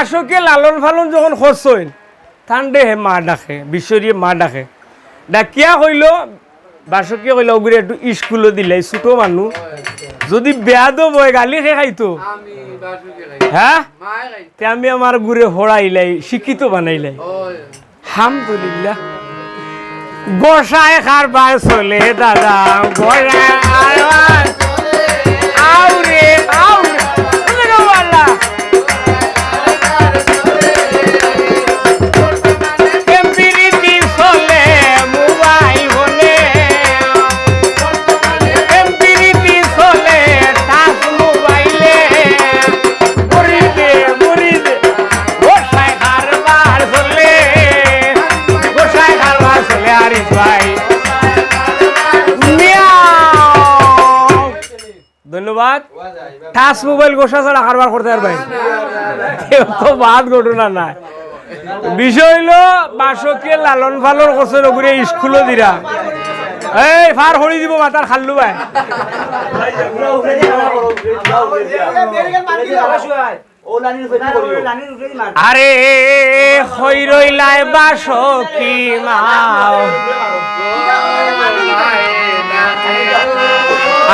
বাসকে লালন ফালন যখন করছইন ঠান্ডে হে মা ডাকে বিশ্বরিয়ে মা ডাকে ডাকিয়া কইল বাসকে কইল ওগুলো একটু স্কুলে দিলে ছোট মানুষ যদি বেয়া দো বয় গালি খে খাইতো। হ্যাঁ তে আমি আমার গুড়ে হড়াইলাই শিক্ষিত বানাইলাই। হামদুলিল্লাহ। গোসাই খার চলে দাদা। গোসাই টাচ মোবাইল গোসা ছাড়া কারবার করতে পারবেন কেউ তো বাদ ঘটনা নাই। বিষয় হইল বাসকে লালন পালন করছে নগরে স্কুলও দিরা। এই, ফার হরি দিব মাতার খাল্লু ভাই। আরে হই রইলাই বাসকি মাও।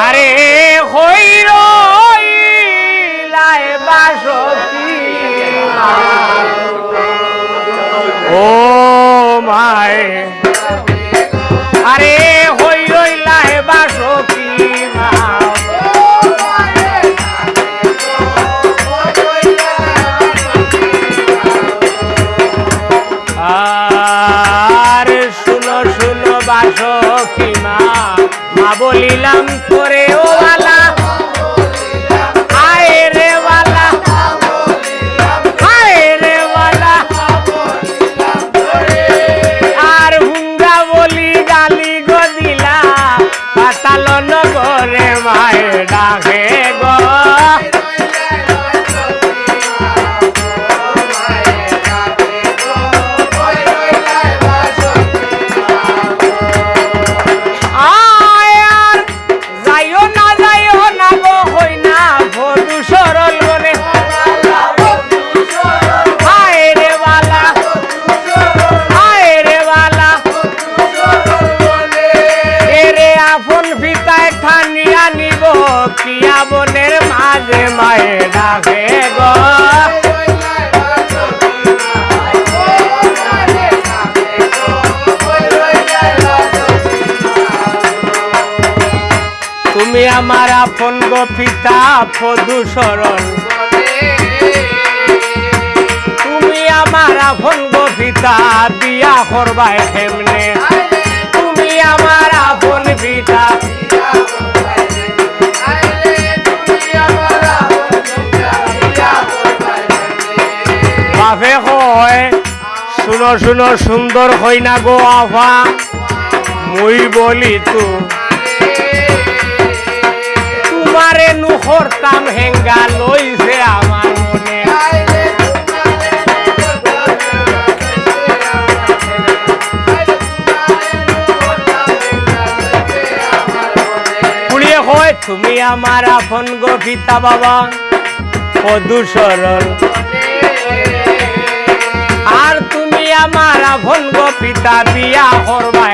আরে হই ও মায় আরে হই রইলা হে বাসকি মাও। আর শুনো শুনো বাসকি মা। মা বলিলাম তুমি আমার আপন গো পিতা ফদু সরল তুমি আমার আপন গো পিতা বিয়া করবাই কেমনে তুমি আমার আপন পিতা। বাপে কয়, শুনো শুনো, সুন্দর হই না গো আফা মুই বলি তু তোমারে নুখর কাম হেঙ্গা লইছে আমার মনে। হয় তুমি আমার আপন গো পিতা বাবা পদু সরল আর তুমি আমার আপন গো পিতা বিয়া করবা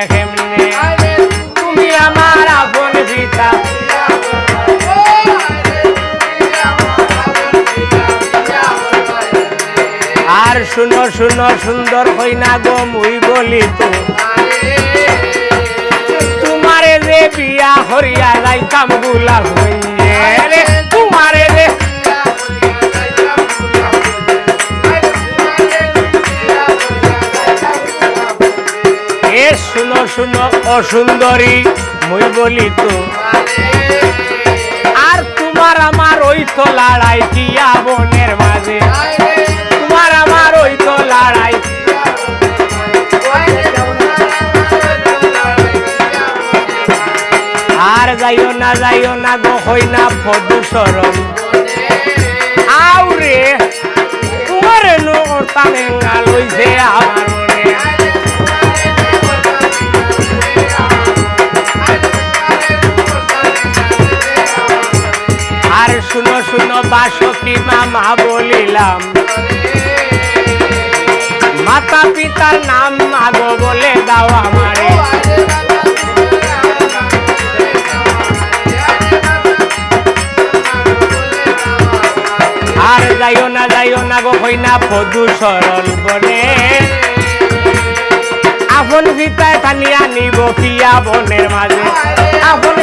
আর শুনো শুনো, সুন্দর হই না গো মুই বলি তো। তোমারে যে বিয়া হরিয়া যাইতামগুলা হইয়ে রে। তোমারে যে এ শুনো শুনো অসুন্দরী মুই বলি তো। আর তোমার আমার ওই তো লড়াই কিয়া বনের মাঝে। না যাইও না গো হই না ফদু আউরে তোমার লইছে আমার আর শুনো শুনো বাসকি মামা বলিলাম মাতা পিতার নাম মাগো বলে দাও আমারে। যাইও না যাইও না গো কইনা পদু সরল বনে। আপন ভিতায় টানিয়া নিব কিয়া বনের মাঝে। আপন